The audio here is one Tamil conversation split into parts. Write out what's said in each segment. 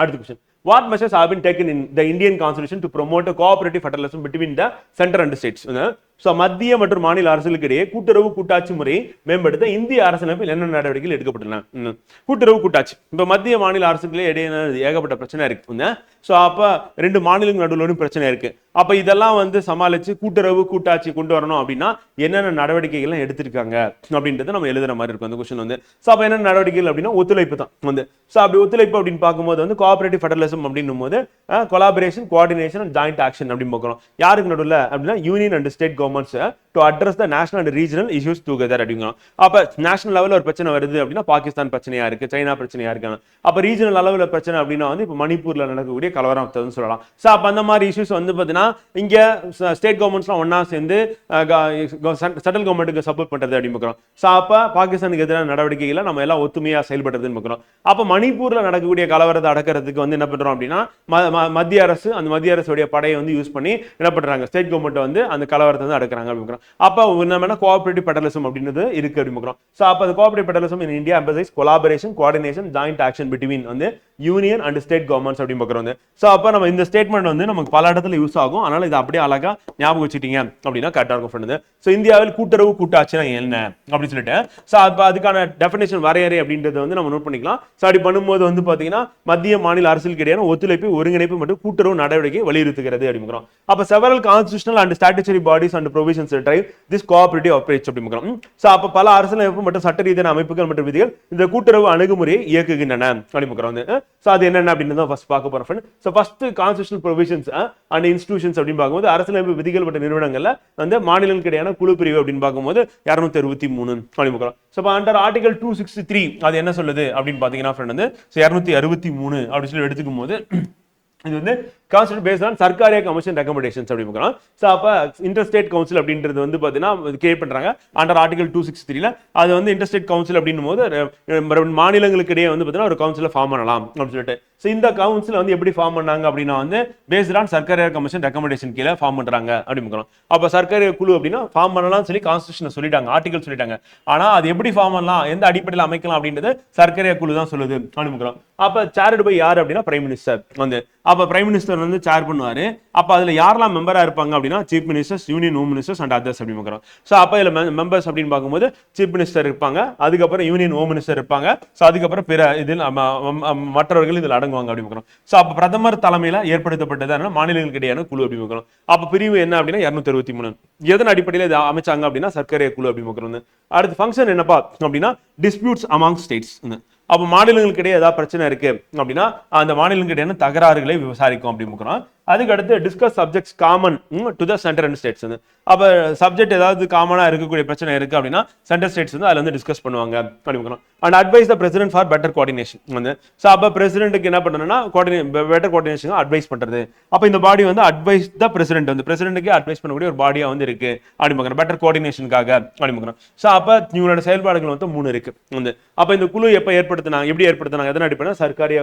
அடுத்த question what measures have been taken in the Indian constitution to promote a cooperative federalism between the center and the states so மத்திய மற்றும் மாநில அரசுகளுக்கு இடையே கூட்டுறவு கூட்டாட்சி முறையை மேம்படுத்த இந்திய அரசியலமைப்பில் என்ன நடவடிக்கைகள் எடுக்கப்பட்டுள்ளன? கூட்டுறவு கூட்டாட்சி. இப்போ மத்திய மாநில அரசுகளே இடையே ஏகப்பட்ட பிரச்சனை இருக்கு. ஸோ அப்போ ரெண்டு மாநிலங்கள் நடுவில் பிரச்சனை இருக்கு. அப்போ இதெல்லாம் வந்து சமாளித்து கூட்டுறவு கூட்டாட்சி கொண்டு வரணும் அப்படின்னா என்னென்ன நடவடிக்கைகள்லாம் எடுத்திருக்காங்க அப்படின்றத நம்ம எழுதுற மாதிரி இருக்கும். அந்த கொஸ்டின் வந்து. ஸோ அப்போ என்னென்ன நடவடிக்கைகள் அப்படின்னா ஒத்துழைப்பு தான் வந்து. ஸோ அப்படி ஒத்துழைப்பு அப்படின்னு பார்க்கும்போது வந்து கோஆபரேட்டிவ் ஃபெடரலிசம் அப்படின்னும் போது collaboration coordination and joint action அப்படின்னு பார்க்குறோம். யாருக்கு நடுவில் அப்படின்னா union and state governments to address the national and regional issues together அப்படிங்கிறோம் அப்போ நேஷனல் லெவலில் ஒரு பிரச்சனை வருது அப்படின்னா பாகிஸ்தான் பிரச்சனையா இருக்கு சைனா பிரச்சனையா இருக்காங்க. அப்போ ரீஜனல் அளவில் பிரச்சனை அப்படின்னா வந்து இப்போ மணிப்பூரில் நடக்கக்கூடிய கலவரம் சொல்லலாம். ஸோ அப்போ அந்த மாதிரி இஷ்யூஸ் வந்து பார்த்தீங்கன்னா இங்கே ஸ்டேட் கவர்மெண்ட்ஸ்லாம் ஒன்றா சேர்ந்து சென்ட்ரல் கவர்மெண்ட்டுக்கு சப்போர்ட் பண்ணுறது அப்படின்னு பார்க்குறோம் ஸோ அப்போ பாகிஸ்தானுக்கு எதிரான நடவடிக்கைகளை நம்ம எல்லாம் ஒத்துமையாக செயல்படுறதுன்னு பார்க்குறோம் அப்போ மணிப்பூரில் நடக்கக்கூடிய கலவரத்தை அடக்கிறதுக்கு வந்து என்ன பண்ணுறோம் அப்படின்னா மத்திய அரசு அந்த மத்திய அரசுடைய படையை வந்து யூஸ் பண்ணி என்ன பண்ணுறாங்க ஸ்டேட் கவர்மெண்ட் வந்து அந்த கலவரத்தை வந்து அடக்குறாங்க அப்படின்னு அப்போ நம்ம கோஆபரேட்டிவ் பெடரலிசம் அப்படின்றது இருக்கு அப்படின்னு ஸோ அப்போ அது cooperative federalism in India emphasise collaboration coordination joint action between வந்து யூனியன் அண்ட் ஸ்டேட் கவர்மெண்ட்ஸ் அப்படின்னு பார்க்குறோம் வந்து ஸோ அப்போ நம்ம இந்த ஸ்டேட்மெண்ட் வந்து நமக்கு பல இடத்துல யூஸ் ஆகும். அதனால இது அப்படியே அழகா ஞாபகம் வச்சுட்டீங்க அப்படின்னா கரெக்டாக இருக்கும் ஃப்ரெண்டு ஸோ இந்தியாவில் கூட்டுறவு கூட்டாட்சினா என்ன அப்படின்னு சொல்லிட்டு ஸோ அப்போ அதுக்கான டெஃபினேஷன் வரையறை அப்படின்றத வந்து நம்ம நோட் பண்ணிக்கலாம். ஸோ அப்படி பண்ணும்போது வந்து பார்த்தீங்கன்னா மத்திய மாநில அரசுக்கு இடையான ஒத்துழைப்பு ஒருங்கிணைப்பு மற்றும் கூட்டுறவு நடவடிக்கை வலியுறுத்துகிறது அப்படிங்கிறோம் அப்போ several constitutional and statutory bodies and provisions drive this cooperative operates அப்படிங்கிறோம் ஸோ அப்போ பல அரசியலமைப்பு மற்றும் சட்ட ரீதியான அமைப்புகள் மற்றும் விதிகள் இந்த கூட்டுறவு அணுகுமுறையை இயக்குகின்றன அப்படிங்கிறோம் வந்து. ஸோ அது என்னென்ன அப்படின்னு தான் ஃபஸ்ட் பார்க்க போகிறோம் friend so first constitutional provisions and institutions அப்படின்னு பார்க்கும்போது அரசியலமைப்பு விதிகள் பட்ட நிறுவனங்கள்ல வந்து மாநிலங்களுக்கு இடையான குழு பிரிவு அப்படின்னு பார்க்கும்போது இரநூத்தி அறுபத்தி மூணு அப்படின்னு so under article two sixty three அது என்ன சொல்லுது அப்படின்னு பார்த்தீங்கன்னா ஃப்ரெண்ட் வந்து ஸோ இரநூத்தி அறுபத்தி மூணு அப்படின்னு சொல்லி எடுத்துக்கும் போது இது வந்து constant based on Sarkaria commission recommendations அப்படி பார்க்குறோம். ஸோ அப்போ இன்டர்ஸ்டேட் கவுன்சில் அப்படின்றது வந்து பார்த்தீங்கன்னா கிரியேட் பண்ணுறாங்க அண்டர் ஆர்டிகல் டூ சிக்ஸ் த்ரீல அது வந்து இன்டர்ஸ்டேட் கவுன்சில் அப்படின்னும் போது மாநிலங்களுக்கு இடையே வந்து பார்த்தீங்கன்னா ஒரு கவுன்சிலை ஃபார்ம் பண்ணலாம் அப்படின்னு சொல்லிட்டு. ஸோ இந்த கவுன்சில் வந்து எப்படி ஃபார்ம் பண்ணாங்க அப்படின்னா வந்து based on Sarkaria commission recommendation கீழே ஃபார்ம் பண்ணுறாங்க அப்படின்னு பார்க்குறோம். அப்போ சர்க்காரிய குழு அப்படின்னா ஃபார்ம் பண்ணலாம்னு சொல்லி கான்ஸ்டியூஷனை சொல்லிட்டாங்க ஆர்டிகல் சொல்லிட்டாங்க. ஆனால் அது எப்படி ஃபார்ம் பண்ணலாம் எந்த அடிப்படையில் அமைக்கலாம் அப்படின்றது சர்க்காரிய குழு தான் சொல்லுது அப்படின்னு பார்க்குறோம். அப்போ சேரடு பை யார் அப்படின்னா பிரைம் மினிஸ்டர் வந்து. அப்போ பிரைம் மினிஸ்டர் வந்து சேர் பண்ணுவார். அப்போ அதில் யாரெல்லாம் மெம்பராக இருப்பாங்க அப்படின்னா chief ministers union home ministers and others அப்படின்னு பார்க்குறோம். ஸோ அப்போ இதில் மெம்பர்ஸ் அப்படின்னு பார்க்கும்போது சீஃப் மினிஸ்டர் இருப்பாங்க அதுக்கப்புறம் யூனியன் ஹோம் மினிஸ்டர் இருப்பாங்க. ஸோ அதுக்கப்புறம் பிற இதில் மற்றவர்கள் இதில் அடங்குவாங்க அப்படின்னு பார்க்குறோம். ஸோ அப்போ பிரதமர் தலைமையில் ஏற்படுத்தப்பட்டதான மாநிலங்களுக்கு இடையான குழு அப்படின்னு பார்க்குறோம். அப்போ பிரிவு என்ன அப்படின்னா இரநூத்தி அறுபத்தி மூணு எதன் அடிப்படையில் இது அமைச்சாங்க அப்படின்னா சர்க்கரை குழு அப்படின்னு பார்க்குறோம் அடுத்து ஃபங்க்ஷன் என்னப்பா அப்படின்னா டிஸ்பியூட்ஸ் அமாங் ஸ்டேட்ஸ் அப்போ மாநிலங்களுக்கிடையே ஏதாவது பிரச்சனை இருக்கு அப்படின்னா அந்த மாநிலங்களுக்கு தகராறுகளை விசாரிக்கும் அப்படின்னு அதுக்கு அடுத்து discuss subjects common to the centre and states அப்போ சப்ஜெக்ட் ஏதாவது காமனாக இருக்கக்கூடிய பிரச்சனை இருக்குது அப்படின்னா சென்டர் ஸ்டேட்ஸ் வந்து அதில் வந்து டிஸ்கஸ் பண்ணுவாங்க. பண்ணிக்கணும் and advise the president for better coordination வந்து. ஸோ அப்போ பிரசிடென்ட்டுக்கு என்ன பண்ணணும்னா கோஆர்டினே பெட்டர் கோஆர்டினேஷன் அட்வைஸ் பண்ணுறது அப்போ இந்த பாடி வந்து அட்வைஸ் த பிரசிடென்ட் வந்து பிரசிடென்ட்டுக்கு அட்வைஸ் பண்ணக்கூடிய ஒரு பாடியாக வந்து இருக்குது அப்படி பெட்டர் கோஆர்டினேஷனுக்காக அப்படி ஸோ அப்போ இவங்களோட செயல்பாடுகள் வந்து மூணு இருக்குது வந்து அப்போ இந்த குழு எப்போ ஏற்படுத்தினாங்க எப்படி ஏற்படுத்தினாங்க எதன் அடிப்படையில்? சர்க்காரிய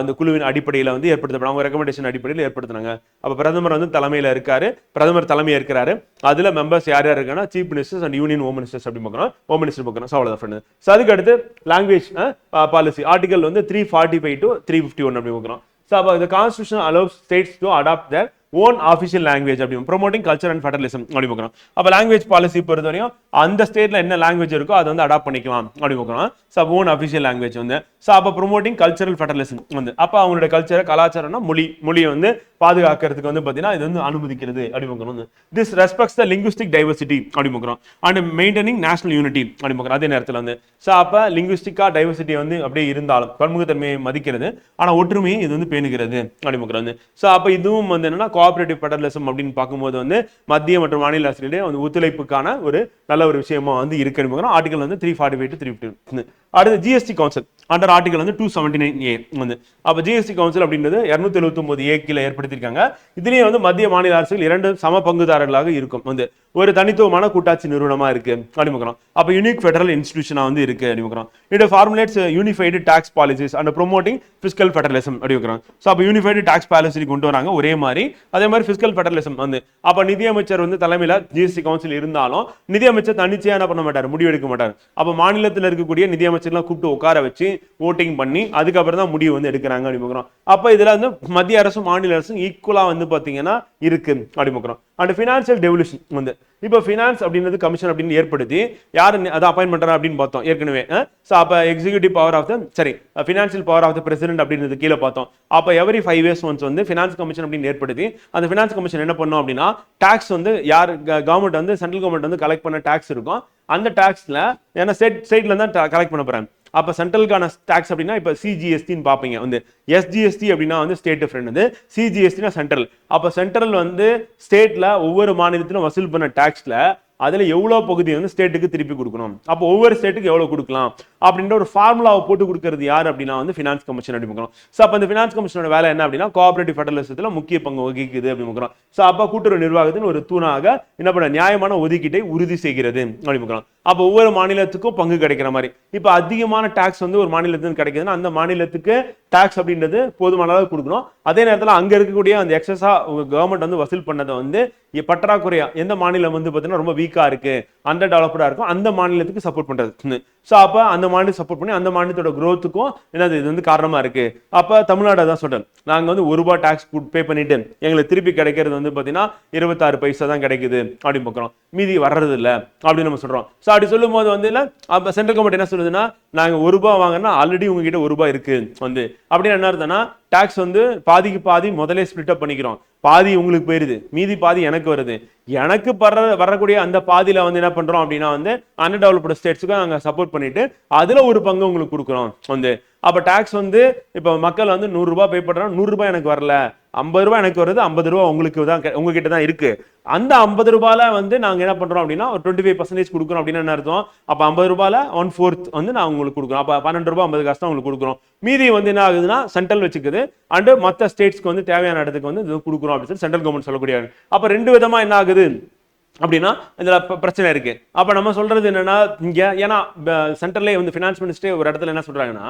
அந்த குழுவின் அடிப்படையில் வந்து ஏற்படுத்தப்படும் அவங்க ரெக்கமெண்டேஷன் அடிப்படையில் ஏற்படுத்தினாங்க. அப்போ பிரதமர் வந்து தலைமையில் இருக்காரு. பிரதமர் தலைமை இருக்கிறாரு அதுல மெம்பர்ஸ் யார் யார் இருக்காங்கன்னா chief ministers and union home ministers அப்படி பார்க்கணும் ஹோம் மினிஸ்டர் பார்க்கணும் ஸோ அவ்வளோதான் ஃப்ரெண்டு ஸோ அதுக்கு அடுத்து லாங்குவேஜ் பாலிசி ஆர்டிகல் வந்து three forty five to three fifty one அப்படி பார்க்கணும் ஸோ அப்போ இந்த constitution allow states to adopt their own official language அப்படி ப்ரோமோட்டிங் கல்ச்சர் அண்ட் ஃபெடரலிசம் அப்படி பார்க்குறோம் அப்போ லாங்குவேஜ் பாலிசி பொறுத்த வரையும் அந்த ஸ்டேட்ல என்ன லாங்குவேஜ் இருக்கோ அதை வந்து அடாப்ட் பண்ணிக்கலாம் அப்படி பார்க்குறோம் ஸோ ஓன் அஃபிஷியல் லாங்குவேஜ் வந்து ஸோ அப்போ ப்ரோமோட்டிங் கல்ச்சரல் ஃபெடரலிசம் வந்து அப்போ அவங்களோட கல்ச்சர் கலாச்சாரம்னா மொழி மொழியை வந்து பாதுகாக்கிறதுக்கு வந்து பார்த்தீங்கன்னா இது வந்து அனுமதிக்கிறது அப்படி பார்க்குறோம் this respects the linguistic diversity அப்படி பார்க்குறோம் அண்ட் மெயின்டைனிங் நேஷனல் யூனிட்டி அப்படி பார்க்குறோம் அதே நேரத்தில் வந்து ஸோ அப்போ லிங்குஸ்டிக்காக டைவர்சிட்டி வந்து அப்படியே இருந்தாலும் பன்முகத்தன்மையை மதிக்கிறது ஆனால் ஒற்றுமையை இது வந்து பேணுகிறது அப்படி பார்க்குறோம் வந்து. ஸோ அப்போ இதுவும் வந்து என்னன்னா கோஆபரேட்டிவ் பெடரலிசம் அப்படின்னு பார்க்கும்போது வந்து மத்திய மற்றும் மாநில அரசிடையே வந்து ஒத்துழைப்புக்கான ஒரு நல்ல ஒரு விஷயமா வந்து இருக்கு அப்படின்னு பார்க்குறோம். ஆர்டிகல் வந்து three forty five to three fifty அடுத்து ஜிஎஸ்டி கவுன்சில் அண்டர் ஆர்டிகல் வந்து டூ செவன்டி நைன் ஏ வந்து. அப்போ ஜிஎஸ்டி கவுன்சில் அப்படின்றது இரநூத்தி எழுபத்தொம்போது ஏ கீழே ஏற்படுத்தியிருக்காங்க. இதுலேயே வந்து மத்திய மாநில அரசுகள் இரண்டு சம பங்குதாரர்களாக இருக்கும். வந்து ஒரு தனித்துவமான கூட்டாட்சி நிறுவனமாக இருக்கு அடிமுக்கிறோம் அப்போ யூனிக் ஃபெடரல் இன்ஸ்டிடியூஷனா வந்து இருக்கு அடிமுக்கிறோம் இது formulates unified tax policies and promoting fiscal federalism அடிமுக்கிறோம் so அப்போ யூனிஃபைடு டாக்ஸ் பாலிசி கொண்டு வராங்க ஒரே மாதிரி. அதே மாதிரி ஃபிஸ்கல் ஃபெடரலிசம் வந்து. அப்போ நிதியமைச்சர் வந்து தலைமையில் ஜிஎஸ்டி கவுன்சில் இருந்தாலும் நிதியமைச்சர் தன்னிச்சையா என்ன பண்ண மாட்டார்? முடிவெடுக்க மாட்டார். அப்போ மாநிலத்தில் இருக்கக்கூடிய நிதியமைச்சர் அமைச்சர்லாம் கூப்பிட்டு உட்கார வச்சு ஓட்டிங் பண்ணி அதுக்கப்புறம் தான் முடிவு வந்து எடுக்கிறாங்க அப்படி பார்க்குறோம். அப்போ இதில் வந்து மத்திய அரசும் மாநில அரசும் ஈக்குவலாக வந்து பாத்தீங்கன்னா இருக்கு அப்படி பார்க்குறோம். அண்ட் ஃபினான்ஷியல் டெவல்யூஷன் வந்து. இப்போ ஃபினான்ஸ் அப்படின்றது கமிஷன் அப்படின்னு ஏற்படுத்தி யார் அதை அப்பாயின் பண்ணுறா அப்படின்னு பார்த்தோம் ஏற்கனவே ஸோ அப்போ எக்ஸிகூட்டிவ் பவர் ஆஃப் த சரி financial power of the president அப்படின்றது கீழே பார்த்தோம். அப்போ எவரி ஃபைவ் இயர்ஸ் ஒன்ஸ் வந்து ஃபினான்ஸ் கமிஷன் அப்படின்னு ஏற்படுத்தி அந்த ஃபினான்ஸ் கமிஷன் என்ன பண்ணோம் அப்படின்னா டேக்ஸ் வந்து யார் கவர்மெண்ட் வந்து சென்ட்ரல் கவர்மெண்ட் வந்து கலெக்ட் பண்ண டாக்ஸ் இருக்கும். அந்த டேக்ஸில் ஏன்னா ஸ்டேட் ஸ்டேட்ல தான் கலெக்ட் பண்ண போகிறேன் அப்ப சென்ட்ரலுக்கான டாக்ஸ் அப்படின்னா இப்ப சிஜிஎஸ்டின்னு பாப்பீங்க வந்து எஸ்ஜிஎஸ்டி அப்படின்னா வந்து ஸ்டேட் டிஃப்ரெண்ட் வந்து சிஜிஎஸ்டினா சென்ட்ரல் அப்ப சென்ட்ரல் வந்து ஸ்டேட்ல ஒவ்வொரு மாநிலத்திலும் வசூல் பண்ண டாக்ஸ்ல அதுல எவ்வளோ பகுதி வந்து ஸ்டேட்டுக்கு திருப்பி கொடுக்கணும். அப்போ ஒவ்வொரு ஸ்டேட்டுக்கு எவ்வளோ கொடுக்கலாம்? அப்படின்ற ஒரு ஃபார்முலாவை போட்டு கொடுக்கறது யார் அப்படின்னா வந்து ஃபினான்ஸ் கமிஷன் அப்படி பார்க்கணும். ஸோ அப்போ இந்த ஃபினான்ஸ் கமிஷனோட வேலை என்ன அப்படின்னா கோஆபரேட்டிவ் ஃபெடரலிசத்தில் முக்கிய பங்கு வகிக்குது அப்படி பார்க்குறோம் ஸோ அப்போ கூட்டுறவு நிர்வாகத்தின் ஒரு தூணாக என்ன பண்ண நியாயமான ஒதுக்கீட்டை உறுதி செய்கிறது அப்படி பார்க்கலாம் அப்போ ஒவ்வொரு மாநிலத்துக்கும் பங்கு கிடைக்கிற மாதிரி. இப்போ அதிகமான டேக்ஸ் வந்து ஒரு மாநிலத்துக்கு கிடைக்குதுன்னா அந்த மாநிலத்துக்கு டேக்ஸ் அப்படின்றது போதுமான அளவு கொடுக்கணும். அதே நேரத்தில் அங்க இருக்கக்கூடிய அந்த எக்ஸஸா கவர்மெண்ட் வந்து வசூல் பண்ணதை வந்து பற்றாக்குறையா எந்த மாநிலம் வந்து பார்த்தீங்கன்னா ரொம்ப வீக்கா இருக்கு அண்டர் டெவலப்டாக இருக்கும் அந்த மாநிலத்துக்கு சப்போர்ட் பண்றது. ஸோ அப்போ அந்த மாநிலம் சப்போர்ட் பண்ணி அந்த மாநிலத்தோட குரோத்துக்கும் என்னது இது வந்து காரணமாக இருக்கு. அப்போ தமிழ்நாடு தான் சொல்கிறேன் நாங்கள் வந்து ஒரு ரூபாய் டேக்ஸ் பே பண்ணிட்டு எங்களுக்கு திருப்பி கிடைக்கிறது வந்து பார்த்தீங்கன்னா இருபத்தாறு பைசா தான் கிடைக்குது அப்படின்னு பார்க்குறோம் மீதி வர்றது இல்லை அப்படின்னு நம்ம சொல்கிறோம் ஸோ அப்படி சொல்லும் போது வந்து இல்லை அப்போ சென்ட்ரல் கவர்மெண்ட் என்ன சொல்லுதுன்னா நாங்கள் ஒரு ரூபாய் வாங்கினா ஆல்ரெடி உங்ககிட்ட ஒரு ரூபாய் இருக்கு வந்து. அப்படின்னு என்ன இருந்தேன்னா டேக்ஸ் வந்து பாதிக்கு பாதி முதலே ஸ்பிளிட் அப் பண்ணிக்கிறோம். பாதி உங்களுக்கு போயிருது. மீதி பாதி எனக்கு வருது. எனக்கு வர்ற வரக்கூடிய அந்த பாதியில வந்து என்ன பண்றோம் அப்படின்னா வந்து அண்டர் டெவலப்டு ஸ்டேட்ஸுக்கு நாங்கள் சப்போர்ட் பண்ணிட்டு அதுல ஒரு பங்கு உங்களுக்கு கொடுக்குறோம் வந்து. அப்ப டாக்ஸ் வந்து இப்ப மக்கள் வந்து நூறு ரூபாய் பே பண்றாங்க நூறு ரூபாய் எனக்கு வரல. ஐம்பது ரூபாய் எனக்கு வருது ஐம்பது ரூபா உங்களுக்கு தான் உங்ககிட்ட தான் இருக்கு. அந்த ஐம்பது ரூபாயில வந்து நாங்கள் என்ன பண்றோம் அப்படின்னா ஒரு டுவெண்ட்டி ஃபைவ் பர்சன்டேஜ் கொடுக்குறோம் அப்படின்னு என்ன அர்த்தம்? அப்போ ஐம்பது ரூபாயில ஒன் ஃபோர்த் வந்து நான் உங்களுக்கு கொடுக்குறோம். அப்போ பன்னெண்டு ரூபாய் ஐம்பது காசு தான் உங்களுக்கு கொடுக்குறோம். மீதி வந்து என்ன ஆகுதுன்னா சென்ட்ரல் வச்சுக்குது. அண்டு மற்ற ஸ்டேட்ஸ்க்கு வந்து தேவையான இடத்துக்கு வந்து இது கொடுக்குறோம் அப்படின்னு சொல்லி சென்ட்ரல் கவர்மெண்ட் சொல்லக்கூடிய அப்போ ரெண்டு விதமாக என்ன ஆகுது? அப்படின்னா இதில் பிரச்சனை இருக்கு. அப்போ நம்ம சொல்றது என்னன்னா இங்கே ஏன்னா சென்ட்ரல்லே வந்து ஃபினான்ஸ் மினிஸ்டரே ஒரு இடத்துல என்ன சொல்றாங்கன்னா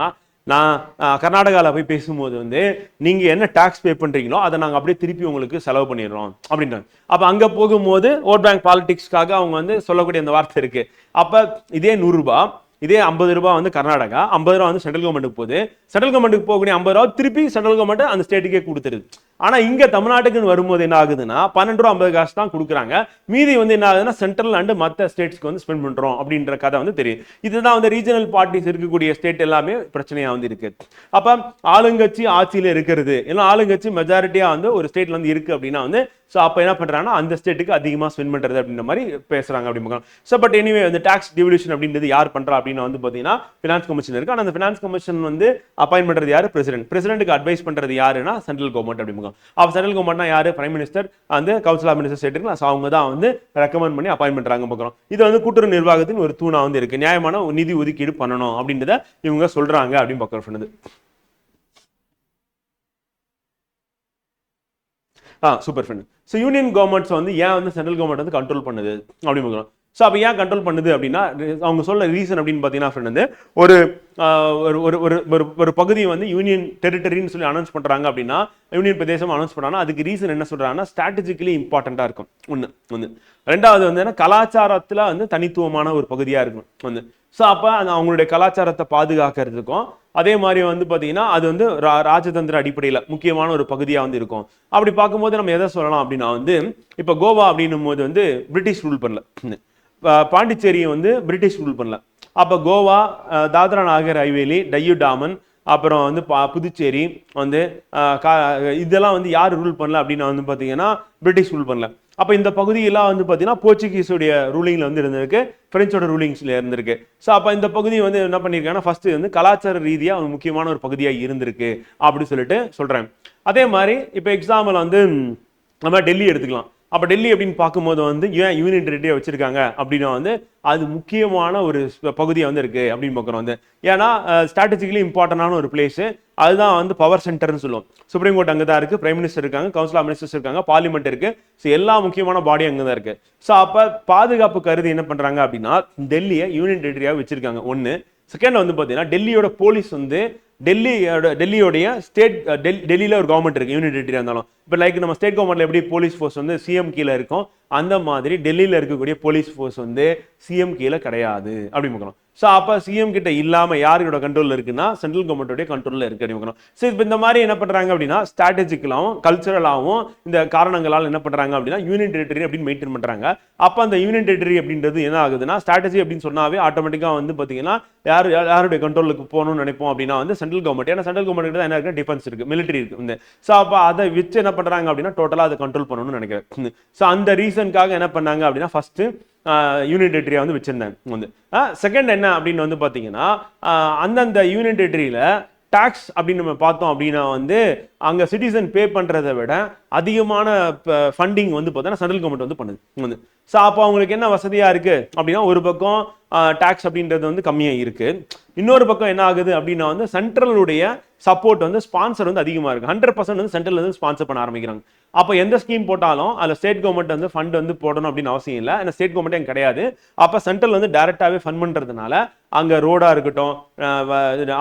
நான் கர்நாடகாவில் போய் பேசும்போது வந்து நீங்கள் என்ன டேக்ஸ் பே பண்ணுறீங்களோ அதை நாங்கள் அப்படியே திருப்பி உங்களுக்கு செலவு பண்ணிடுறோம் அப்படின்றாங்க. அப்போ அங்கே போகும்போது ஓட் பேங்க் பாலிடிக்ஸ்க்காக அவங்க வந்து சொல்லக்கூடிய அந்த வார்த்தை இருக்குது அப்போ இதே நூறுரூபா இதே ஐம்பது ரூபாய் வந்து கர்நாடகா ஐம்பது ரூபாய் வந்து சென்ட்ரல் கவர்மெண்ட்டுக்கு போகுது. சென்ட்ரல் கவர்மெண்ட்டுக்கு போகக்கூடிய ஐம்பது ரூபா திருப்பி சென்ட்ரல் கவர்மெண்ட் அந்த ஸ்டேட்டுக்கே கொடுத்துருது. ஆனால் இங்கே தமிழ்நாட்டுக்குன்னு வரும்போது என்ன ஆகுதுன்னா பன்னெண்டு ரூபா ஐம்பது காசு தான் கொடுக்குறாங்க. மீதி வந்து என்ன ஆகுதுன்னா சென்ட்ரல் அண்டு மற்ற ஸ்டேட்ஸ்க்கு வந்து ஸ்பெண்ட் பண்ணுறோம் அப்படின்ற கதை வந்து தெரியும் இதுதான் வந்து ரீஜனல் பார்ட்டிஸ் இருக்கக்கூடிய ஸ்டேட் எல்லாமே பிரச்சனையாக வந்து இருக்கு. அப்போ ஆளுங்கட்சி ஆட்சியில இருக்கிறது. ஏன்னா ஆளுங்கட்சி மெஜாரிட்டியாக வந்து ஒரு ஸ்டேட்ல வந்து இருக்கு அப்படின்னா வந்து ஸோ அப்போ என்ன பண்ணுறாங்கன்னா அந்த ஸ்டேட்டுக்கு அதிகமாக ஸ்பெண்ட் பண்ணுறது அப்படின்ற மாதிரி பேசுறாங்க அப்படின்னு ஸோ பட் எனிவே வந்து டாக்ஸ் டிவல்யூஷன் அப்படின்றது யார் பண்றா அப்படின்னு வந்து பார்த்தீங்கன்னா ஃபினான்ஸ் கமிஷன் இருக்குது ஆனால் அந்த ஃபினான்ஸ் கமிஷன் வந்து அப்பாயின் பண்ணுறது யார்? பிரசிடென்ட் பிரசிடென்ட்டுக்கு அட்வைஸ் பண்றது யாருன்னா சென்ட்ரல் கவர்மெண்ட் அப்படிங்க அப்போ சென்ட்ரல் கவர்மெண்ட்னா யாரு? பிரைம் மினிஸ்டர் வந்து council of minister state so அவங்க தான் வந்து ரெக்கமெண்ட் பண்ணி அப்பாயின்மெண்ட் பண்றாங்க பார்க்குறோம் இது வந்து கூட்டுறவு நிர்வாகத்தின் ஒரு தூணாக வந்து இருக்கு. நியாயமான ஒரு நிதி ஒதுக்கீடு பண்ணணும் அப்படின்றத இவங்க சொல்றாங்க அப்படின்னு பார்க்குறோம் ஃப்ரெண்டு ஆ super friend so union governments வந்து ஏன் வந்து சென்ட்ரல் கவர்மெண்ட் வந்து கண்ட்ரோல் பண்ணுது? அப்படின்னு பார்க்குறோம் ஸோ அப்போ ஏன் கண்ட்ரோல் பண்ணுது அப்படின்னா அவங்க சொல்ல ரீசன் அப்படின்னு பார்த்தீங்கன்னா ஃப்ரெண்ட் வந்து ஒரு ஒரு ஒரு ஒரு ஒரு ஒரு பகுதி வந்து யூனியன் டெரிட்டரின்னு சொல்லி அனௌன்ஸ் பண்ணுறாங்க அப்படின்னா யூனியன் பிரதேசம் அனௌன்ஸ் பண்ணாங்கன்னா அதுக்கு ரீசன் என்ன சொல்கிறாங்கன்னா ஸ்ட்ராட்டஜிக்கலி இம்பார்ட்டண்ட்டாக இருக்கும். ஒன்று வந்து ரெண்டாவது வந்து என்ன கலாச்சாரத்தில் வந்து தனித்துவமான ஒரு பகுதியாக இருக்கும். வந்து ஸோ அப்போ அந்த அவங்களுடைய கலாச்சாரத்தை பாதுகாக்கிறதுக்கும் அதே மாதிரி வந்து பார்த்தீங்கன்னா அது வந்து ரா- ராஜதந்திர அடிப்படையில் முக்கியமான ஒரு பகுதியாக வந்து இருக்கும். அப்படி பார்க்கும்போது நம்ம எதை சொல்லலாம் அப்படின்னா வந்து இப்போ கோவா அப்படின்னும் போது வந்து பிரிட்டிஷ் ரூல் பண்ணல. பாண்டிச்சேரியை வந்து பிரிட்டிஷ் ரூல் பண்ணல. அப்போ கோவா தாத்ரா நாகர் ஹைவேலி டையூ டாமன் அப்புறம் வந்து பா- புதுச்சேரி வந்து கா- இதெல்லாம் வந்து யார் ரூல் பண்ணல அப்படின்னு வந்து பார்த்தீங்கன்னா பிரிட்டிஷ் ரூல் பண்ணல. அப்போ இந்த பகுதியெல்லாம் வந்து பார்த்தீங்கன்னா போர்ச்சுகீஸுடைய ரூலிங்கில் வந்து இருந்திருக்கு ஃப்ரெஞ்சோட ரூலிங்ஸில் இருந்திருக்கு. ஸோ அப்போ இந்த பகுதி வந்து என்ன பண்ணியிருக்காங்கன்னா ஃபஸ்ட்டு வந்து கலாச்சார ரீதியாக ஒரு முக்கியமான ஒரு பகுதியாக இருந்திருக்கு அப்படின்னு சொல்லிட்டு சொல்கிறேன் அதே மாதிரி இப்போ எக்ஸாம்பிள் வந்து நம்ம டெல்லி எடுத்துக்கலாம். அப்போ டெல்லி அப்படின்னு பார்க்கும்போது வந்து ஏன் யூனியன் டெரிட்டரியை வச்சுருக்காங்க அப்படின்னா வந்து அது முக்கியமான ஒரு பகுதியாக வந்து இருக்குது அப்படின்னு பார்க்குறோம் வந்து. ஏன்னா ஸ்ட்ராட்டஜிக்கலி இம்பார்ட்டண்டான ஒரு பிளேஸு அதுதான் வந்து பவர் சென்டர்னு சொல்லுவோம். சுப்ரீம் கோர்ட் அங்கே தான் இருக்குது பிரைம் மினிஸ்டர் இருக்காங்க கவுன்சில் ஆஃப் மினிஸ்டர்ஸ் இருக்காங்க பார்லிமெண்ட் இருக்குது ஸோ எல்லா முக்கியமான பாடி அங்கே தான் இருக்குது ஸோ அப்போ பாதுகாப்பு கருதி என்ன பண்ணுறாங்க அப்படின்னா டெல்லியை யூனியன் டெரிட்டரியாக வச்சுருக்காங்க. ஒன்று செகண்ட் வந்து பார்த்தீங்கன்னா டெல்லியோட போலீஸ் வந்து டெல்லியோட டெல்லியோடைய ஸ்டேட் டெல்லியில் ஒரு கவர்மெண்ட் இருக்குது யூனிட் இருந்தாலும். இப்போ லைக் நம்ம ஸ்டேட் கவர்மெண்ட்ல எப்படி போலீஸ் ஃபோர்ஸ் வந்து சிஎம் கீழே இருக்கும் அந்த மாதிரி டெல்லியில் இருக்கக்கூடிய போலீஸ் ஃபோர்ஸ் வந்து சிஎம் கீழே கிடையாது அப்படி பார்க்கணும். ஸோ அப்போ சிஎம் கிட்ட இல்லாமல் யாரோட கண்ட்ரோலில் இருக்குன்னா சென்ட்ரல் கவர்மெண்ட்டோடைய கண்ட்ரோலில் இருக்கு அப்படி பார்க்கணும். ஸோ இப்போ இந்த மாதிரி என்ன பண்ணுறாங்க அப்படின்னா ஸ்ட்ராட்டஜிக்கலாகவும் கல்ச்சரலாகவும் இந்த காரணங்களால் என்ன பண்ணுறாங்க அப்படின்னா யூனியன் டெரிட்டரி அப்படின்னு மெயின்டைன் பண்ணுறாங்க அப்போ அந்த யூனியன் டெரிட்டரி அப்படின்றது என்ன ஆகுதுன்னா ஸ்ட்ராட்டஜி அப்படின்னு சொன்னாவே ஆட்டோமேட்டிக்காக வந்து பார்த்தீங்கன்னா யார் யார்- யாருடைய கண்ட்ரோலுக்கு போகணும்னு நினைப்போம் அப்படின்னா வந்து சென்ட்ரல் கவர்மெண்ட் ஏன்னா சென்ட்ரல் கவர்மெண்ட் தான் என்ன இருக்கு டிஃபென்ஸ் இருக்கு மிலிட்டரி இருக்கு. இந்த ஸோ அப்போ அதை வச்சு என்ன பண்றாங்க அப்படின்னா டோட்டலாக அதை கண்ட்ரோல் பண்ணணும்னு நினைக்கிறேன். ஸோ அந்த ரீசனுக்காக என்ன பண்ணாங்க அப்படின்னா ஃபர்ஸ்ட் யூனியன் டெரிட்டரியா வந்து வச்சிருந்தாங்க. வந்து செகண்ட் என்ன அப்படின்னு வந்து பார்த்தீங்கன்னா அந்தந்த யூனியன் டெரிட்டரியில் டேக்ஸ் அப்படின்னு நம்ம பார்த்தோம் அப்படின்னா வந்து அங்கே சிட்டிசன் பே பண்ணுறதை விட அதிகமான ஃபண்டிங் வந்து பார்த்தோன்னா சென்ட்ரல் கவர்மெண்ட் வந்து பண்ணுது. வந்து ஸோ அப்போ அவங்களுக்கு என்ன வசதியாக இருக்குது அப்படின்னா ஒரு பக்கம் டேக்ஸ் அப்படின்றது வந்து கம்மியாக இருக்குது இன்னொரு பக்கம் என்ன ஆகுது அப்படின்னா வந்து சென்ட்ரலுடைய சப்போர்ட் வந்து ஸ்பான்சர் வந்து அதிகமாக இருக்குது ஹண்ட்ரட் பர்சன்ட் வந்து சென்ட்ரல் வந்து ஸ்பான்சர் பண்ண ஆரம்பிக்கிறாங்க. அப்போ எந்த ஸ்கீம் போட்டாலும் அதில் ஸ்டேட் கவர்மெண்ட் வந்து ஃபண்ட் வந்து போடணும் அப்படின்னு அவசியம் இல்லை. ஏன்னா ஸ்டேட் கவர்மெண்ட் எங்க கிடையாது. அப்போ சென்ட்ரல் வந்து டேரெக்டாகவே ஃபண்ட் பண்ணுறதுனால அங்கே ரோடாக இருக்கட்டும்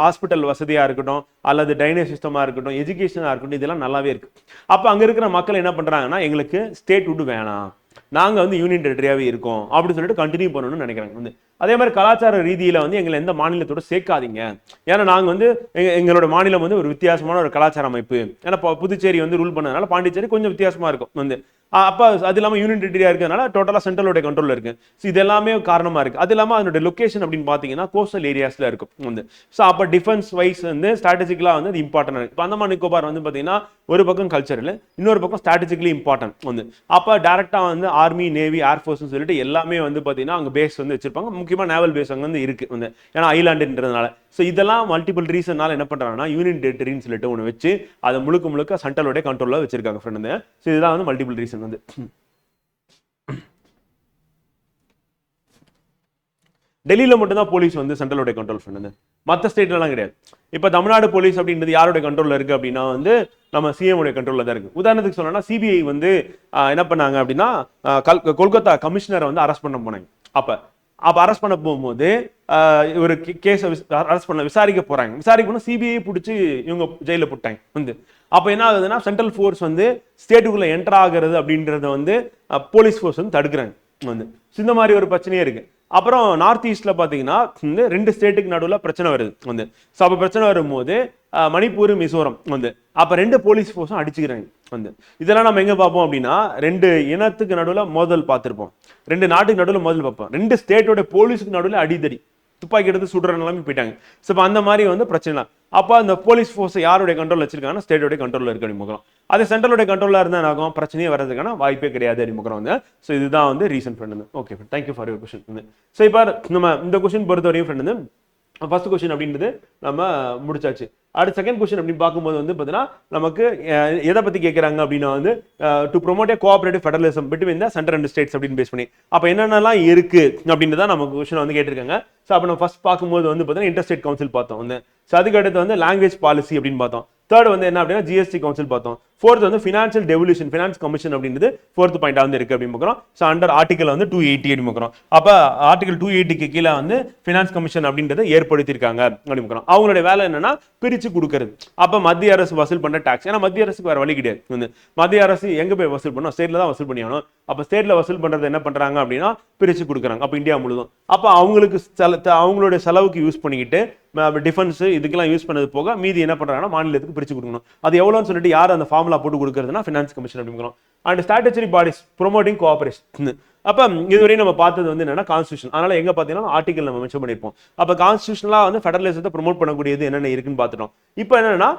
ஹாஸ்பிட்டல் வசதியாக இருக்கட்டும் அல்லது டைனேஜ் சிஸ்டமாக இருக்கட்டும் எஜுகேஷனாக இருக்கட்டும் இதெல்லாம் நல்லாவே இருக்குது அப்போ அங்கே இருக்கிற மக்கள் என்ன பண்ணுறாங்கன்னா எங்களுக்கு ஸ்டேட் விட்டு வேணாம். நாங்கள் வந்து யூனியன் டெரிட்டரியாகவே இருக்கோம். அப்படின்னு சொல்லிட்டு கண்டினியூ பண்ணணும்னு நினைக்கிறாங்க. வந்து அதே மாதிரி கலாச்சார ரீதியில் வந்து எங்களை எந்த மாநிலத்தோட சேர்க்காதீங்க. ஏன்னா நாங்கள் வந்து எங்க- எங்களோட மாநிலம் வந்து ஒரு வித்தியாசமான ஒரு கலாச்சார அமைப்பு. ஏன்னா இப்போ புதுச்சேரி வந்து ரூல் பண்ணதுனால பாண்டிச்சேரி கொஞ்சம் வித்தியாசமாக இருக்கும் வந்து. அப்போ அது இல்லாமல் யூனியன் டெரிட்டரியா இருக்கிறதுனால டோட்டலாக சென்ட்ரலோட கண்ட்ரோலில் இருக்கு. ஸோ இது எல்லாமே காரணமாக இருக்கு. அது இல்லாமல் அதனுடைய லொகேஷன் அப்படின்னு பார்த்தீங்கன்னா கோஸ்டல் ஏரியாஸில் இருக்கும் வந்து. ஸோ அப்போ டிஃபென்ஸ் வைஸ் வந்து ஸ்ட்ராட்டஜிக்கலாக வந்து அது இம்பார்ட்டன்ட் இருக்கு. இப்போ அந்தமான் நிக்கோபார் வந்து பார்த்தீங்கன்னா ஒரு பக்கம் கல்ச்சரல் இன்னொரு பக்கம் ஸ்ட்ராட்டஜிக்கலி இம்பார்ட்டன்ட் வந்து. அப்போ டேரெக்டாக வந்து ஆர்மி நேவி ஏர்ஃபோர்ஸ்னு சொல்லிட்டு எல்லாமே வந்து பார்த்தீங்கன்னா அங்கே பேஸ் வந்து வச்சிருப்பாங்க. முக்கியமாக நேவல் பேஸ் அங்கே வந்து இருக்கு. வந்து ஏன்னா ஐலாண்டுன்றதுனால ஸோ இதெல்லாம் மல்டிபிள் ரீசன்னால என்ன பண்ணுறாங்கன்னா யூனியன் டெரிட்டரின்னு சொல்லிட்டு ஒன்று வச்சு அதை முழுக்க முழுக்க சென்ட்ரலோட கண்ட்ரோலில் வச்சிருக்காங்க ஃப்ரெண்ட் வந்து ஸோ இதுதான் வந்து மல்டிபிள் ரீசன் வந்து. டெல்லியில மட்டும்தான் போலீஸ் வந்து சென்ட்ரலோட கண்ட்ரோல் பண்ணுது மற்ற ஸ்டேட்லலாம் கிடையாது. இப்போ தமிழ்நாடு போலீஸ் அப்படின்றது யாரோட கண்ட்ரோலில் இருக்கு அப்படின்னா வந்து நம்ம சிஎம் உடைய கண்ட்ரோல்ல தான் இருக்கு. உதாரணத்துக்கு சொல்லணும்னா சிபிஐ வந்து என்ன பண்ணாங்க அப்படின்னா கல்- கொல்கத்தா கமிஷனரை வந்து அரெஸ்ட் பண்ண போனாங்க. அப்போ அப்போ அரெஸ்ட் பண்ண போகும்போது ஒரு கேஸ் அரெஸ்ட் பண்ண விசாரிக்க போறாங்க. விசாரிக்க போனால் சிபிஐ பிடிச்சி இவங்க ஜெயில போட்டாங்க வந்து. அப்போ என்ன ஆகுதுன்னா சென்ட்ரல் ஃபோர்ஸ் வந்து ஸ்டேட்டுக்குள்ள என்டர் ஆகிறது அப்படின்றத வந்து போலீஸ் ஃபோர்ஸ் வந்து தடுக்கிறாங்க வந்து. இந்த மாதிரி ஒரு பிரச்சனையே இருக்கு. அப்புறம் நார்த் ஈஸ்ட்ல பார்த்தீங்கன்னா வந்து ரெண்டு ஸ்டேட்டுக்கு நடுவில் பிரச்சனை வருது வந்து. ஸோ அப்போ பிரச்சனை வரும்போது மணிப்பூர் மிசோரம் வந்து. அப்போ ரெண்டு போலீஸ் ஃபோர்ஸும் அடிச்சுக்கிறாங்க வந்து. இதெல்லாம் நம்ம எங்கே பார்ப்போம் அப்படின்னா ரெண்டு இனத்துக்கு நடுவில் மோதல் பார்த்துருப்போம். ரெண்டு நாட்டுக்கு நடுவில் மோதல் பார்ப்போம். ரெண்டு ஸ்டேட்டோட போலீஸுக்கு நடுவில் அடிதடி. துப்பாக்கி எடுத்து சுடுற நிலைமை போயிட்டாங்க. ஸோ இப்போ அந்த மாதிரி வந்து பிரச்சனை அப்போ அந்த போலீஸ் ஃபோர்ஸ் யாருடைய கண்ட்ரோல் வச்சிருக்காங்கன்னா ஸ்டேட்டோடைய கண்ட்ரோலில் இருக்கு அடிமுகம் அது சென்ட்ரலோட கண்ட்ரோலாக இருந்தால் என்ன ஆகும்? பிரச்சனையே வர்றதுக்கான வாய்ப்பே கிடையாது அடிமுகம் வந்து. ஸோ இதுதான் வந்து reason friend okay friend thank you for your question so இப்போ நம்ம இந்த கொஸ்டின் பொறுத்தவரையும் ஃப்ரெண்ட் வந்து ஃபர்ஸ்ட் கொஷின் அப்படின்றது நம்ம முடிச்சாச்சு. அடுத்த செகண்ட் கொஷின் அப்படின்னு பார்க்கும்போது வந்து பார்த்தீங்கன்னா நமக்கு எதை பற்றி கேட்குறாங்க அப்படின்னா வந்து to promote a cooperative federalism between the centre and states அப்படின்னு பேஸ் பண்ணி. அப்போ என்னென்னலாம் இருக்கு அப்படின்னு தான் நமக்கு கொஷின் வந்து கேட்டிருக்காங்க. ஸோ அப்போ நம்ம ஃபர்ஸ்ட் பார்க்கும்போது வந்து பார்த்தீங்கன்னா இன்டர்ஸ்டேட் கவுன்சில் பார்த்தோம். வந்து ஸோ அதுக்கு அடுத்து வந்து லாங்குவேஜ் பாலிசி அப்படின்னு பார்த்தோம். தேர்ட் வந்து என்ன அப்படின்னா ஜிஎஸ்டி கவுன்சில் பார்த்தோம். ஃபோர்த் வந்து ஃபினான்ஷியல் டெவல்யூஷன் ஃபினான்ஸ் கமிஷன் அப்படின்றது ஃபோர்த் பாயிண்டா வந்து இருக்கு அப்படின்னு பார்க்குறோம். ஸோ அண்டர் ஆர்டிகல் வந்து டூ எயிட்டி அப்படின்னு பார்க்குறோம். அப்போ ஆர்டிகல் டூ எயிட்டிக்கு கீழே வந்து ஃபினான்ஸ் கமிஷன் அப்படின்றத ஏற்படுத்தியிருக்காங்க அப்படின்னு பார்க்குறோம். அவங்களுடைய வேலை என்னன்னா பிரித்து கொடுக்கறது. அப்போ மத்திய அரசு வசூல் பண்ணுற டாக்ஸ் ஏன்னா மத்திய அரசுக்கு வேறு வழி கிடையாது. வந்து மத்திய அரசு எங்கே போய் வசூல் பண்ணணும்? ஸ்டேட்ல தான் வசூல் பண்ணியாகணும் அப்போ ஸ்டேட்ல வசூல் பண்ணுறது என்ன பண்ணுறாங்க அப்படின்னா பிரித்து கொடுக்குறாங்க. அப்போ இந்தியா முழுதும். அப்போ அவங்களுக்கு அவங்களுடைய செலவுக்கு யூஸ் பண்ணிக்கிட்டு டிஃபென்ஸ் இதுக்கெல்லாம் யூஸ் பண்ணது போக மீதி என்ன பண்ணுறாங்கன்னா மாநிலத்துக்கு பிரித்து கொடுக்கணும். அது எவ்வளோன்னு சொல்லிட்டு யார் அந்த ஃபார்முலா போட்டு கொடுக்குறதுனா ஃபினான்ஸ் கமிஷன் அப்படிங்கிறோம். And statutory bodies promoting cooperation அப்போ இதுவரையும் நம்ம பார்த்தது வந்து என்னன்னா கான்ஸ்டியூஷன் அதனால எங்க பார்த்தீங்கன்னா ஆர்டிகல் நம்ம மென்ஷன் பண்ணியிருப்போம். அப்போ கான்ஸ்டியூஷனாக வந்து ஃபெடரலிசத்தை ப்ரொமோட் பண்ணக்கூடியது என்னென்ன இருக்குன்னு பார்த்துட்டோம். இப்போ என்னன்னா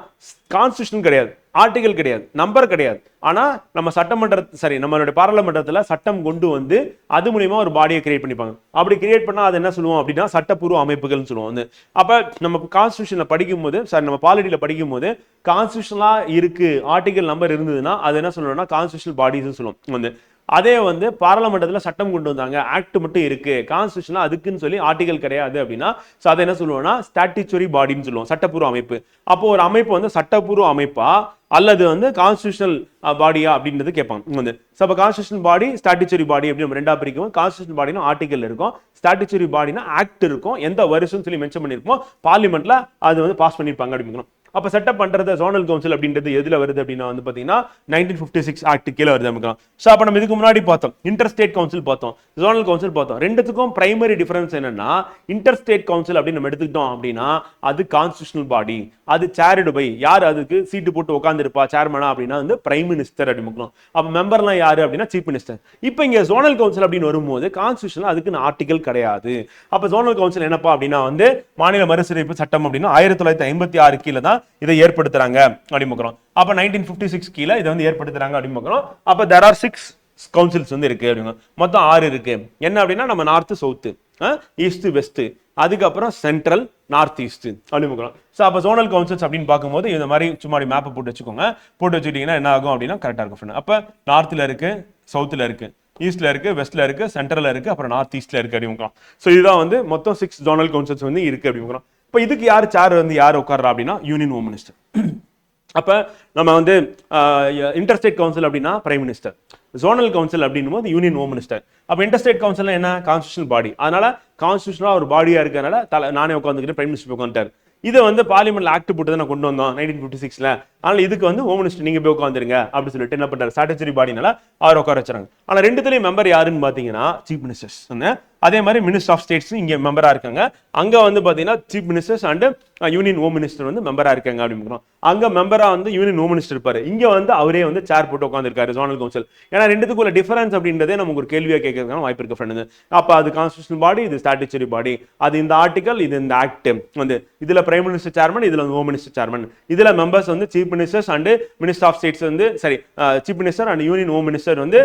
கான்ஸ்டியூஷன் கிடையாது. ஆர்டிகல் கிடையாது நம்பர் கிடையாது. ஆனால் நம்ம சட்டமன்ற சரி நம்மளுடைய பாராளுமன்றத்தில் சட்டம் கொண்டு வந்து அது மூலியமா ஒரு பாடியை கிரியேட் பண்ணிப்பாங்க. அப்படி கிரியேட் பண்ணால் அது என்ன சொல்லுவோம் அப்படின்னா சட்டப்பூர்வ அமைப்புகள்னு சொல்லுவோம் வந்து. அப்போ நம்ம கான்ஸ்டியூஷனில் படிக்கும்போது சாரி நம்ம பாலிட்டியில் படிக்கும்போது கான்ஸ்டியூஷனாக இருக்குது ஆர்டிகல் நம்பர் இருந்ததுன்னா அது என்ன சொல்லணும்னா கான்ஸ்டியூஷனல் பாடிஸ்ன்னு சொல்லுவோம் வந்து. அதே வந்து பாராளுமன்றத்தில் சட்டம் கொண்டு வந்தாங்க. ஆக்ட் மட்டும் இருக்கு. கான்ஸ்டியூஷனா அதுக்குன்னு சொல்லி ஆர்டிகல் கிடையாது அப்படின்னா ஸோ அதை என்ன சொல்லுவோம்னா ஸ்டாட்டிச்சுரி பாடின்னு சொல்லுவோம். சட்டப்பூர்வ அமைப்பு. அப்போ ஒரு அமைப்பு வந்து சட்டப்பூர்வ அமைப்பா? அல்லது வந்து கான்ஸ்டியூஷனல் பாடியா அப்படின்றது கேட்பாங்க. வந்து ஸோ அப்போ கான்ஸ்டியூஷன் பாடி ஸ்டாட்டிச்சுரி பாடி அப்படின்னு நம்ம ரெண்டா பிரிக்கும் கான்ஸ்டியூஷன் பாடினா ஆர்டிகல் இருக்கும். ஸ்டாட்டிச்சுரி பாடினா ஆக்ட் இருக்கும். எந்த வருஷம் சொல்லி மென்ஷன் பண்ணியிருப்போம் பார்லிமெண்ட்ல அது வந்து பாஸ் பண்ணியிருப்பாங்க அப்படின்னு அப்போ செட்டப் பண்ணுறது ஜோனல் கவுன்சில் அப்படின்றது எதில் வருது அப்படின்னா வந்து பார்த்தீங்கன்னா நைன்டீன் ஃபிஃப்டி சிக்ஸ் ஆக்ட் கீழே வருது நமக்கு. ஸோ அப்போ நம்ம இதுக்கு முன்னாடி பார்த்தோம். இன்டர் ஸ்டேட் கவுன்சில் பார்த்தோம். ஜோனல் கவுன்சில் பார்த்தோம். ரெண்டுத்துக்கும் பிரைமரி டிஃபரன்ஸ் என்னன்னா இன்டர் ஸ்டேட் கவுன்சில் அப்படின்னு நம்ம எடுத்துக்கிட்டோம் அப்படின்னா அது கான்ஸ்டியூஷனல் பாடி அது சேரிடு பை யார் அதுக்கு சீட்டு போட்டு உட்காந்துருப்பா சேர்மனா அப்படின்னா வந்து பிரைம் மினிஸ்டர் அப்படின்னு அப்போ மெம்பர்லாம் யாரு அப்படின்னா சீஃப் மினிஸ்டர் இப்போ இங்கே ஜோனல் கவுன்சில் அப்படின்னு வரும்போது கான்ஸ்டியூஷன் அதுக்கு ஆர்டிகல் கிடையாது. அப்போ ஜோனல் கவுன்சில் என்னப்பா அப்படின்னா வந்து மாநில மறுசீரமைப்பு சட்டம் அப்படின்னா ஆயிரத்தி தொள்ளாயிரத்தி ஐம்பத்தி ஆறு கீழே தான் இதை ஏற்படுத்துறாங்க அப்படிமுக்கிறோம் அப்போ நைன்டீன் ஃபிஃப்டி சிக்ஸ் கீழே இதை வந்து ஏற்படுத்துறாங்க அப்படிமுக்கிறோம் அப்ப தெர் ஆர் சிக்ஸ் கவுன்சில்ஸ் வந்து இருக்கு அப்படிங்க மொத்தம் ஆறு இருக்கு. என்ன அப்படின்னா நம்ம நார்த்து சவுத்து ஈஸ்ட் வெஸ்ட் அதுக்கப்புறம் சென்ட்ரல் நார்த் ஈஸ்ட் அப்படிமுக்கிறோம் ஸோ அப்போ ஜோனல் கவுன்சில்ஸ் அப்படின்னு பார்க்கும்போது இந்த மாதிரி சும்மா மேப்பை போட்டு வச்சுக்கோங்க. போட்டு வச்சுக்கிட்டீங்கன்னா என்ன ஆகும் அப்படின்னா கரெக்டாக இருக்கும் ஃப்ரெண்ட் அப்போ நார்த்தில் இருக்கு சவுத்தில் இருக்கு ஈஸ்ட்ல இருக்கு வெஸ்ட்ல இருக்கு சென்ட்ரல்ல இருக்கு அப்புறம் நார்த் ஈஸ்ட்ல இருக்கு அப்படிங்கிறோம் ஸோ இதுதான் வந்து மொத்தம் சிக்ஸ் ஜோனல் கவுன்சில்ஸ் வந்து இருக்கு அப்படிங்கிறோம் இப்போ இதுக்கு யார் சார் வந்து யார் உட்கார்றா அப்படின்னா யூனியன் ஹோம் மினிஸ்டர் அப்போ நம்ம வந்து இன்டர்ஸ்டேட் கவுன்சில் அப்படின்னா பிரைம் மினிஸ்டர் ஜோனல் கவுன்சில் அப்படின்னும் போது யூனியன் ஹோம் மினிஸ்டர் அப்போ இன்டர்ஸ்டேட் கவுன்சில் என்ன? கான்ஸ்டியூஷனல் பாடி அதனால கான்ஸ்டியூஷனாக ஒரு பாடியாக இருக்கிறனால தலை நானே உட்காந்துக்கிட்டு பிரைம் மினிஸ்டர் உட்காந்துட்டார் இதை வந்து பார்லிமெண்ட்ல ஆக்ட் போட்டு தான் நான் கொண்டு வந்தோம் நைன்டீன் ஃபிஃப்டி சிக்ஸ்ல அதனால் இதுக்கு வந்து ஹோம் மினிஸ்டர் நீங்க போய் உட்காந்துருங்க அப்படின்னு சொல்லிட்டு என்ன பண்றாரு? ஸ்டாட்டச்சரி பாடினால அவர் உட்கார வச்சுறாங்க. ஆனால் ரெண்டுத்துலயும் மெம்பர் யாருன்னு பாத்தீங்கன்னா சீஃப் மினிஸ்டர்ஸ் அதே மாதிரி மினிஸ்டர் ஆஃப் ஸ்டேட்ஸ் இங்கே மெம்பராக இருக்காங்க. அங்கே வந்து பார்த்தீங்கன்னா chief ministers and union home minister வந்து மெம்பராக இருக்காங்க அப்படின்னு அங்க மெம்பரா வந்து யூனியன் ஹோம் மினிஸ்டர் இருப்பார். இங்கே வந்து அவரே வந்து சேர் போட்டு உட்காந்துருக்காரு ஜோனல் கவுன்சில் ஏன்னா ரெண்டுத்துக்குள்ள டிஃபரன்ஸ் அப்படின்றதே நமக்கு ஒரு கேள்வியாக கேட்கறதுக்கான வாய்ப்பு இருக்கு ஃப்ரெண்டு அப்போ அது கான்ஸ்டியூஷன் பாடி இது ஸ்டாட்டுச்சரி பாடி அது இந்த ஆர்டிகல் இது இந்த ஆக்ட் வந்து இதில் பிரைம் மினிஸ்டர் சேர்மன் இதில் வந்து ஹோம் மினிஸ்டர் சேர்மன் இதில் மெம்பர்ஸ் வந்து chief ministers and minister of states வந்து சரி chief minister and union home minister வந்து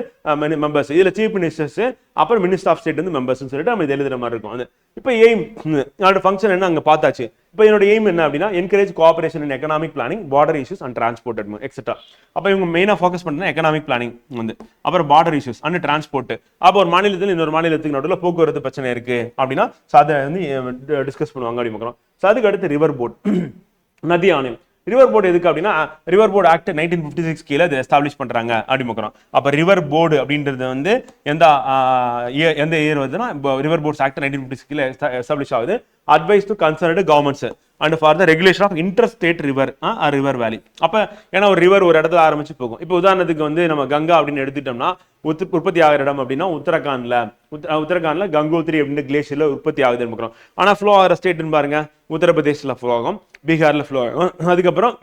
மெம்பர்ஸ் இதில் சீஃப் மினிஸ்டர்ஸ் அப்புறம் மினிஸ்டர் ஆஃப் ஸ்டேட் வந்து மெம்பர்ஸ் சொல்லிட்டு நம்ம இது எழுதுற மாதிரி இருக்கும். அது இப்போ எய்ம் என்னோட ஃபங்க்ஷன் என்ன அங்க பார்த்தாச்சு? இப்போ என்னோட எய்ம் என்ன அப்படின்னா encourage cooperation and economic planning border issues and transport etcetera அப்போ இவங்க மெயினாக ஃபோக்கஸ் பண்ணுறது எக்கனாமிக் பிளானிங் வந்து. அப்புறம் பார்டர் இஷ்யூஸ் அண்ட் டிரான்ஸ்போர்ட் அப்போ ஒரு மாநிலத்தில் இன்னொரு மாநிலத்துக்கு நடுவில் போக்குவரத்து பிரச்சனை இருக்கு அப்படின்னா so அதை வந்து டிஸ்கஸ் பண்ணுவாங்க அப்படி பார்க்குறோம். ஸோ அதுக்கு அடுத்து ரிவர் போட் நதி ஆணையம். ரிவர் போர்டு எதுக்கு அப்படின்னா river board act nineteen fifty six கீழே இதை எஸ்டாப்ளிஷ் பண்ணுறாங்க அப்படி பார்க்குறோம் அப்போ ரிவர் போர்டு அப்படின்றது வந்து எந்த எந்த இயர் வருதுன்னா river boards act nineteen fifty six கீழே எஸ்டாப்ளிஷ் ஆகுது. Advise to concerned governments and for the regulation of interstate river river valley அப்போ ஏன்னா ஒரு ரிவர் ஒரு இடத்துல ஆரம்பிச்சு போகும். இப்போ உதாரணத்துக்கு வந்து நம்ம கங்கா அப்படின்னு எடுத்துட்டோம்னா உத் உற்பத்தி ஆகிற இடம் அப்படின்னா உத்தரகாண்ட்ல உத் உத்தரகாண்ட்ல கங்கோத்ரி அப்படின்னு கிளேஷியரில் உற்பத்தி ஆகுதுன்னு பார்க்குறோம். ஆனால் ஃப்ளோ ஆகிற ஸ்டேட்னு பாருங்க உத்தரப்பிரதேசில் ஃப்ளோ ஆகும் பீகாரில் ஃப்ளோ ஆகும். அதுக்கப்புறம்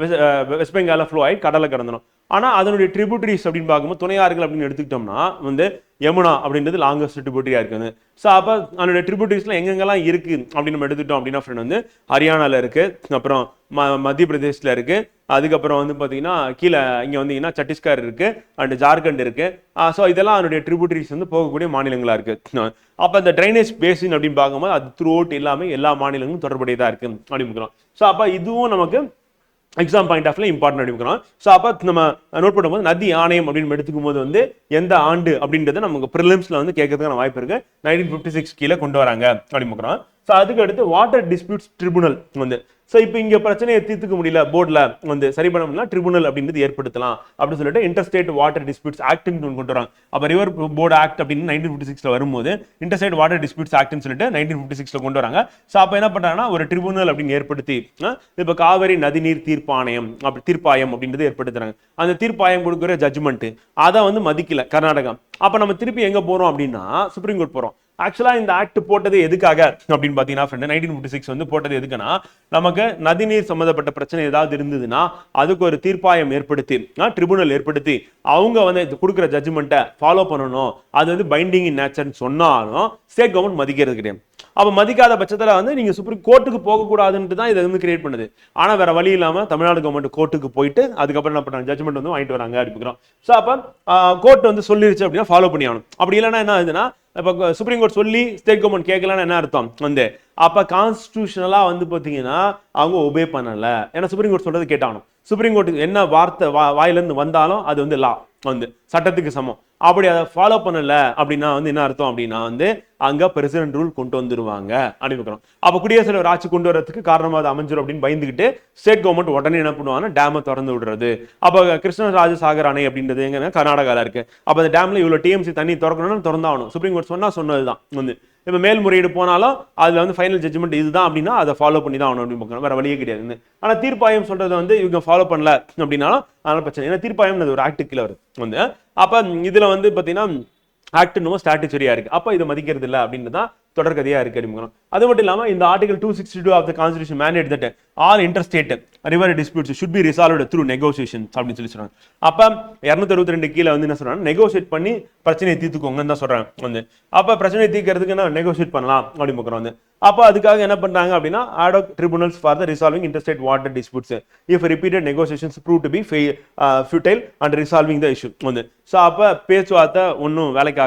வெஸ்ட் பெங்காலில் ஃப்ளோ ஆகி கடலை கடந்துடும் ஆனால் அதனுடைய ட்ரிபியூட்டரிஸ் அப்படின்னு பார்க்கும்போது துணையாறுகள் அப்படின்னு எடுத்துக்கிட்டோம்னா வந்து யமுனா அப்படின்றது லாங்கஸ்ட் ட்ரிபியூட்டரியாக இருக்குது. ஸோ அப்போ அதனுடைய ட்ரிபியூட்டரிஸ்லாம் எங்கெங்கெல்லாம் இருக்குது அப்படின்னு நம்ம எடுத்துட்டோம் அப்படின்னா ஃப்ரெண்ட் வந்து ஹரியானாவில் இருக்குது அப்புறம் ம மத்திய பிரதேஷில் இருக்குது அதுக்கப்புறம் வந்து பார்த்தீங்கன்னா கீழே இங்கே வந்தீங்கன்னா சத்தீஸ்கர் இருக்குது அண்ட் ஜார்க்கண்ட் இருக்குது ஸோ இதெல்லாம் அதனுடைய ட்ரிபியூட்டரிஸ் வந்து போகக்கூடிய மாநிலங்களாக இருக்குது அப்போ அந்த ட்ரைனேஜ் பேசின் அப்படின்னு பார்க்கும்போது அது த்ரூ அவுட் எல்லாமே எல்லா மாநிலங்களும் தொடர்புடையதாக இருக்குது அப்படின்னு ஸோ அப்போ இதுவும் நமக்கு எக்ஸாம் பாயிண்ட் ஆஃப்ல இம்பார்ட்டன் எடுக்கிறோம் ஸோ அப்போ நம்ம நோட் பண்ணும்போது நதி ஆணையம் அப்படின்னு எடுத்துக்கும் போது வந்து எந்த ஆண்டு அப்படின்றத நமக்கு ப்ரிலிம்ஸ்ல வந்து கேட்கறதுக்கான வாய்ப்பு இருக்கு. நைன்டீன் ஃபிஃப்டி சிக்ஸ் கீழே கொண்டு வராங்க அப்படின்னு ஸோ அதுக்கு அடுத்து வாட்டர் டிஸ்பியூட்ஸ் ட்ரிபுனல் வந்து. ஸோ இப்போ இங்கே பிரச்சனையை தீர்த்துக்க முடியல போர்டில் வந்து சரி பண்ண முடியல ட்ரிபுனல் அப்படின்றது ஏற்படுத்தலாம் அப்படின்னு சொல்லிட்டு இன்டர்ஸ்டேட் வாட்டர் டிஸ்பியூட்ஸ் ஆக்ட்னு ஒன்று கொண்டு வராங்க. அப்போ ரிவர் போர்டு ஆக்ட் அப்படின்னு நைன்டீன் ஃபிஃப்டி சிக்ஸில் வரும்போது இன்டர்ஸ்டேட் வாட்டர் டிஸ்பியூட்ஸ் ஆக்ட்னு சொல்லிட்டு நைன்டீன் ஃபிஃப்டி சிக்ஸில் கொண்டு வராங்க. ஸோ அப்போ என்ன பண்ணுறாங்கன்னா ஒரு ட்ரிபுனல் அப்படின்னு ஏற்படுத்தி இப்போ காவிரி நதிநீர் தீர்ப்பாணையம் அப்படி தீர்ப்பாயம் அப்படின்றது ஏற்படுத்துறாங்க. அந்த தீர்ப்பாயம் கொடுக்குற ஜட்ஜ்மெண்ட்டு அதை வந்து மதிக்கல கர்நாடகா அப்போ நம்ம திருப்பி எங்கே போகிறோம் அப்படின்னா சுப்ரீம் கோர்ட் போகிறோம் ஆக்சுவலாக இந்த ஆக்ட் போட்டது எதுக்காக அப்படின்னு பார்த்தீங்கன்னா ஃப்ரெண்டு நைன்டீன் ஃபிஃப்டி சிக்ஸ் வந்து போட்டது எதுக்குன்னா நமக்கு நதிநீர் சம்மந்தப்பட்ட பிரச்சனை ஏதாவது இருந்ததுன்னா அதுக்கு ஒரு தீர்ப்பாயம் ஏற்படுத்தி ட்ரிபுனல் ஏற்படுத்தி அவங்க வந்து கொடுக்குற ஜட்ஜ்மெண்ட்டை ஃபாலோ பண்ணணும். அது வந்து பைண்டிங் இன் நேச்சர்னு சொன்னாலும் ஸ்டேட் கவர்மெண்ட் மதிக்கிறது கிடையாது. அப்போ மதிக்காத பட்சத்தில் வந்து நீங்கள் சுப்ரீம் கோர்ட்டுக்கு போகக்கூடாதுன்ட்டு தான் இதை வந்து கிரியேட் பண்ணுது. ஆனால் வேற வழி இல்லாமல் தமிழ்நாடு கவர்மெண்ட் கோர்ட்டுக்கு போயிட்டு அதுக்கப்புறம் என்ன பண்ணுறாங்க ஜட்மெண்ட் வந்து வாங்கிட்டு வராங்க அப்படிங்கிறோம் ஸோ அப்போ கோர்ட் வந்து சொல்லிருச்சு அப்படின்னா ஃபாலோ பண்ணி ஆகணும். அப்படி இல்லைன்னா என்ன ஆகுதுன்னா இப்போ சுப்ரீம் கோர்ட் சொல்லி ஸ்டேட் கவர்மெண்ட் கேட்கலான்னு என்ன அர்த்தம்? வந்து அப்போ கான்ஸ்டியூஷனலாக வந்து பார்த்தீங்கன்னா அவங்க ஒபே பண்ணலை. ஏன்னா சுப்ரீம் கோர்ட் சொல்கிறது கேட்டாகணும். சுப்ரீம் கோர்ட்டுக்கு என்ன வார்த்தை வா வாயிலேருந்து வந்தாலும் அது வந்து லா வந்து சட்டத்துக்கு சமம். அப்படி அதை ஃபாலோ பண்ணல அப்படின்னா வந்து என்ன அர்த்தம் அப்படின்னா வந்து அங்கே பிரசிடென்ட் ரூல் கொண்டு வந்துருவாங்க அனுப்பிக்கிறோம் அப்போ குடியரசு குடியரசுத் தலைவர் ஆட்சி கொண்டு வரதுக்கு காரணமாக அது அமைஞ்சிடும் அப்படின்னு பயந்துக்கிட்டு ஸ்டேட் கவர்மெண்ட் உடனே என்ன பண்ணுவாங்கன்னா டேமை திறந்து விடுறது. அப்போ கிருஷ்ணராஜ சாகர் அணை அப்படின்றது எங்கன்னா கர்நாடகால இருக்கு. அப்போ அந்த டேமில் இவ்வளோ டிஎம்சி தண்ணி திறக்கணும்னு திறந்தாகணும். சுப்ரீம் கோர்ட் சொன்னால் சொன்னது தான் வந்து. இப்போ மேல்முறையீடு போனாலும் அதில் வந்து ஃபைனல் ஜட்ஜ்மெண்ட் இதுதான் அப்படின்னா அதை ஃபாலோ பண்ணி தான் ஆகணும் அப்படின்னு பார்க்கணும். வேற வழியே கிடையாது. ஆனால் தீர்ப்பாயம் சொல்றது வந்து இவங்க ஃபாலோ பண்ணல அப்படின்னாலும் அதனால பிரச்சனை. ஏன்னா தீர்ப்பாயம் அது ஒரு ஆக்டு கீழே வருது வந்து அப்போ இதில் வந்து பார்த்தீங்கன்னா ஆக்ட் இன்னும் இருக்கு. அப்போ இதை மதிக்கிறது இல்லை அப்படின்னு தான் தொடர்கதையாக இருக்கு அப்படின்னு அது மட்டும் இல்லாமல் இந்த article two sixty two of the constitution mandate that all interstate river disputes should be resolved through negotiation அப்படின்னு சொல்லி சொல்கிறாங்க அப்போ இரநூத்தி அறுபத்தி ரெண்டு கீழே வந்து என்ன சொல்கிறாங்க நெகோசியேட் பண்ணி பிரச்சனையை தீர்த்துக்கோங்கன்னு தான் சொல்கிறாங்க வந்து. அப்போ பிரச்சனையை தீர்க்கறதுக்கு என்ன நெகோசியேட் பண்ணலாம் அப்படின்னு பார்க்குறோம் வந்து. அப்போ அதுக்காக என்ன பண்ணுறாங்க அப்படின்னா ad hoc tribunals for the resolving interstate water disputes if repeated negotiations prove to be futile and resolving the issue வந்து. ஸோ அப்போ பேச்சுவார்த்தை ஒன்றும் வேலைக்கு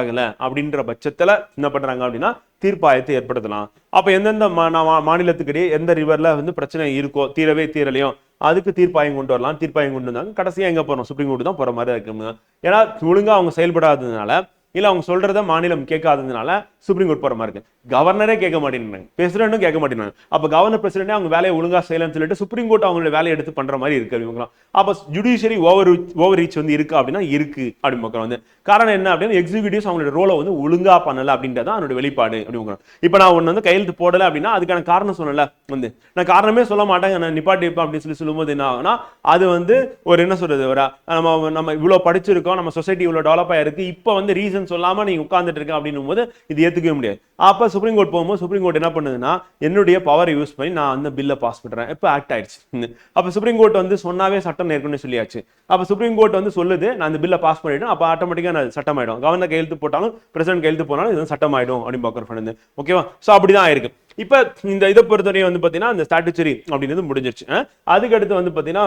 அப்படின்ற பட்சத்தில் என்ன பண்ணுறாங்க அப்படின்னா தீர்ப்பாயத்தை ஏற்படுத்தலாம். அப்போ எந்தெந்த மா- மாநிலத்துக்கிடையே எந்த ரிவரில் வந்து பிரச்சனை இருக்கோ தீரவே தீரலையோ அதுக்கு தீர்ப்பாயம் கொண்டு வரலாம். தீர்ப்பாயம் கொண்டு வந்தாங்க. கடைசியாக எங்கே போகிறோம் சுப்ரீம் கோர்ட் தான் போகிற மாதிரி இருக்குங்க ஏன்னா ஒழுங்காக அவங்க செயல்படாததுனால இல்லை அவங்க சொல்கிறத மாநிலம் கேட்காததுனால சுப்ரீம் கோர்ட் போகிற மாதிரி இருக்குது கவர்னரே கேட்க மாட்டேங்கிறாங்க பிரசிடண்டும் கேட்க மாட்டேங்கிறாங்க அப்போ கவர்னர் பிரசிடென்ட்டே அவங்க வேலையை ஒழுங்காக செய்யலன்னு சொல்லிட்டு சுப்ரீம் கோர்ட் அவங்களோட வேலையை எடுத்து பண்ணுற மாதிரி இருக்குது இவங்களாம் அப்போ ஜுடிஷியரி ஓவர் ஓவர் ரீச் வந்து இருக்குது அப்படின்னா இருக்குது அப்படின்னு மக்கள் வந்து காரணம் என்ன அப்படின்னா எக்ஸிக்யூட்டிவ்ஸ் அவங்களோட ரோலை வந்து ஒழுங்காக பண்ணலை அப்படின்றது தான் அவனோட வெளிப்பாடு அப்படின்னு இப்போ நான் ஒன்று வந்து கையெழுத்து போடலை அப்படின்னா அதுக்கான காரணம் சொல்லலை வந்து. நான் காரணமே சொல்ல மாட்டேங்க நான் நிப்பாட்டி வைப்பேன் அப்படின்னு சொல்லி சொல்லும்போது என்ன ஆகுனா அது வந்து ஒரு என்ன சொல்கிறது ஒரு நம்ம நம்ம இவ்வளோ படிச்சிருக்கோம் நம்ம சொசைட்டி இவ்வளோ டெவலப் ஆயிருக்கு. இப்போ வந்து ரீசன் சொல்லாம நீங்க உட்கார்ந்துட்டு இருக்க அப்படின்னும் போது இது ஏற்றுக்கவே முடியாது. அப்ப சுப்ரீம் கோர்ட் போகும்போது சுப்ரீம் கோர்ட் என்ன பண்ணுதுன்னா என்னுடைய பவரை யூஸ் பண்ணி நான் அந்த பில்லை பாஸ் பண்ணுறேன் இப்போ ஆக்ட் ஆயிடுச்சு. அப்ப சுப்ரீம் கோர்ட் வந்து சொன்னாவே சட்டம் ஏற்கனவே சொல்லியாச்சு. அப்ப சுப்ரீம் கோர்ட் வந்து சொல்லுது நான் அந்த பில்லை பாஸ் பண்ணிவிடும் அப்போ ஆட்டோமேட்டிக்காக நான் சட்டம் ஆயிடும் கவர்னர் கையெழுத்து போட்டாலும் பிரசிடென்ட் கையெழுத்து போனாலும் இது சட்டம் ஆயிடும் அப்படின்னு பார்க்குறேன் ஓகேவா ஸோ அப்படிதான் ஆயிருக்கு இப்போ இந்த இதை பொறுத்தவரையும் வந்து பார்த்தீங்கன்னா இந்த ஸ்டாட்டுச்சரி அப்படின்றது முடிஞ்சிருச்சு. அதுக்கடுத்து அதுக்கு அடுத்து வந்து பாத்தீங்கன்னா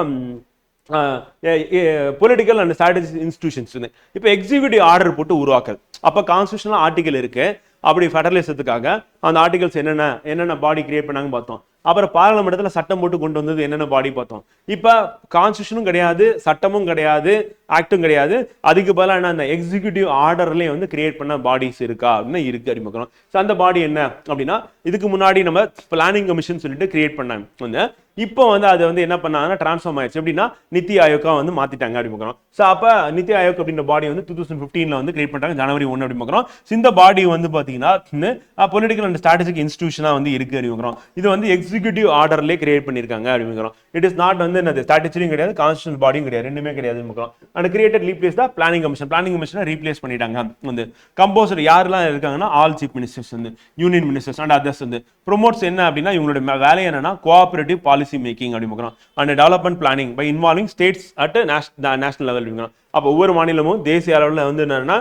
பொலிட்டிக்கல் அண்ட் ஸ்ட்ராட்டஜி இன்ஸ்டிடியூஷன்ஸ் இப்போ எக்ஸிக்யூட்டிவ் ஆர்டர் போட்டு உருவாக்கல். அப்போ கான்ஸ்டியூஷனல் ஆர்டிகல் இருக்கு. அப்படி ஃபெடரலிசத்துக்காக அந்த ஆர்டிகல்ஸ் என்னென்ன என்னென்ன பாடி கிரியேட் பண்ணாங்க பார்த்தோம். அப்புறம் பாராளுமன்றத்தில் சட்டம் போட்டு கொண்டு வந்தது என்னென்ன பாடி பார்த்தோம். இப்போ கான்ஸ்டியூஷனும் கிடையாது சட்டமும் கிடையாது ஆக்டும் கிடையாது. அதுக்கு பதிலாக என்ன அந்த எக்ஸிக்யூட்டிவ் ஆர்டர்லேயே வந்து கிரியேட் பண்ண பாடிஸ் இருக்கா அப்படின்னு இருக்கு அறிமுகம். ஸோ அந்த பாடி என்ன அப்படின்னா இதுக்கு முன்னாடி நம்ம பிளானிங் கமிஷன் சொல்லிட்டு கிரியேட் பண்ணாங்க. வந்து இப்போ வந்து அது வந்து என்ன பண்ணாங்கன்னா ட்ரான்ஸ்ஃபார்ம் ஆயிடுச்சு. எப்படின்னா நித்தி ஆயோக்கா வந்து மாத்திட்டாங்க அப்படி பார்க்குறோம். ஸோ அப்போ நித்தி ஆயோக் அப்படின்ற பாடி வந்து டூ தௌசண்ட் ஃபிஃப்டீனில் வந்து கிரியேட் பண்ணிட்டாங்க ஜனவரி ஒன்று அப்படி பார்க்குறோம். இந்த பாடி வந்து பார்த்தீங்கன்னா பொலிட்டிக்கல் அண்ட் ஸ்ட்ராட்டஜிக் இன்ஸ்டியூஷனாக வந்து இருக்கு அப்படி இது வந்து எக்ஸிக்யூட்டிவ் ஆர்டர்லேயே கிரியேட் பண்ணியிருக்காங்க அப்படி இட் இஸ் நாட் வந்து என்னது ஸ்டாட்டிச்சரியும் கிடையாது கான்ஸ்டியூஷன் பாடியும் கிடையாது ரெண்டுமே கிடையாது பார்க்குறோம் அண்ட் கிரியேட்டட் ரீப்ளேஸ் தான் பிளானிங் கமிஷன் பிளானிங் கமிஷனை ரீப்ளேஸ் பண்ணிட்டாங்க. வந்து கம்போசர் யாரெல்லாம் இருக்காங்கன்னா ஆல் சீஃப் மினிஸ்டர்ஸ் வந்து யூனியன் மினிஸ்டர்ஸ் அண்ட் அதர்ஸ் வந்து. ப்ரொமோட்ஸ் என்ன அப்படின்னா இவங்களோட வேலை என்னன்னா கோஆபரேட்டிவ் பாலிசி மேக்கிங் அப்படின்னு பார்க்குறோம் and development planning by involving states at national level அப்படிங்கிறோம் அப்போ ஒவ்வொரு மாநிலமும் தேசிய அளவில் வந்து என்னென்னா